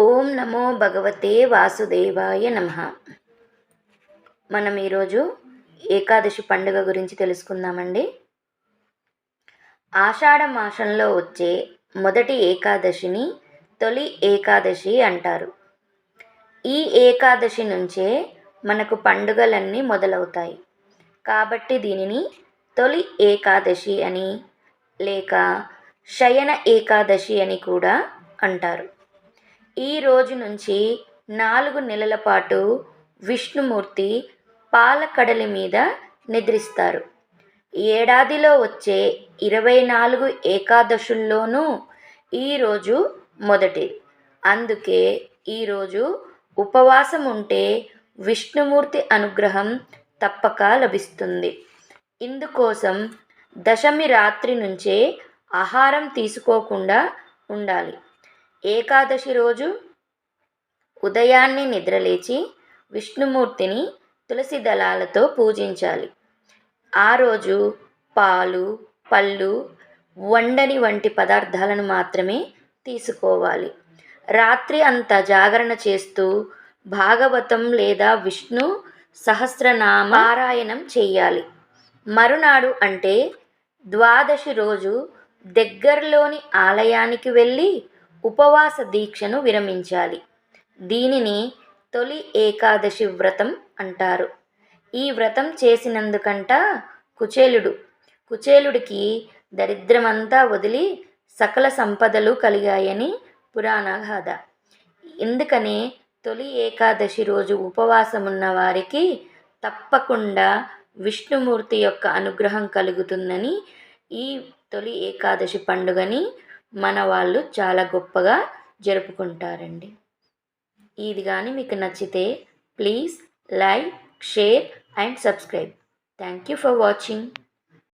ఓం నమో భగవతే వాసుదేవాయ నమ. మనం ఈరోజు ఏకాదశి పండుగ గురించి తెలుసుకుందామండి. ఆషాఢ మాసంలో వచ్చే మొదటి ఏకాదశిని తొలి ఏకాదశి అంటారు. ఈ ఏకాదశి నుంచే మనకు పండుగలన్నీ మొదలవుతాయి. కాబట్టి దీనిని తొలి ఏకాదశి అని లేక శయన ఏకాదశి అని కూడా అంటారు. ఈ రోజు నుంచి నాలుగు నెలల పాటు విష్ణుమూర్తి పాలకడలి మీద నిద్రిస్తారు. ఏడాదిలో వచ్చే ఇరవై నాలుగు ఏకాదశుల్లోనూ ఈరోజు మొదటి. అందుకే ఈరోజు ఉపవాసం ఉంటే విష్ణుమూర్తి అనుగ్రహం తప్పక లభిస్తుంది. ఇందుకోసం దశమి రాత్రి నుంచే ఆహారం తీసుకోకుండా ఉండాలి. ఏకాదశి రోజు ఉదయాన్నే నిద్రలేచి విష్ణుమూర్తిని తులసి దళాలతో పూజించాలి. ఆ రోజు పాలు పళ్ళు వండని వంటి పదార్థాలను మాత్రమే తీసుకోవాలి. రాత్రి అంతా జాగరణ చేస్తూ భాగవతం లేదా విష్ణు సహస్రనామారాయణం చేయాలి మరునాడు అంటే ద్వాదశి రోజు దగ్గరలోని ఆలయానికి వెళ్ళి ఉపవాస దీక్షను విరమించాలి. దీనిని తొలి ఏకాదశి వ్రతం అంటారు. ఈ వ్రతం చేసినందుకంట కుచేలుడు. కుచేలుడికి దరిద్రమంతా వదిలి సకల సంపదలు కలిగాయని పురాణగాథ. ఎందుకనే తొలి ఏకాదశి రోజు ఉపవాసం ఉన్న వారికి తప్పకుండా విష్ణుమూర్తి యొక్క అనుగ్రహం కలుగుతుందని ఈ తొలి ఏకాదశి పండుగని మన వాళ్ళు చాలా గొప్పగా జరుపుకుంటారండి. ఇది కానీ మీకు నచ్చితే please like share and subscribe. Thank you for watching.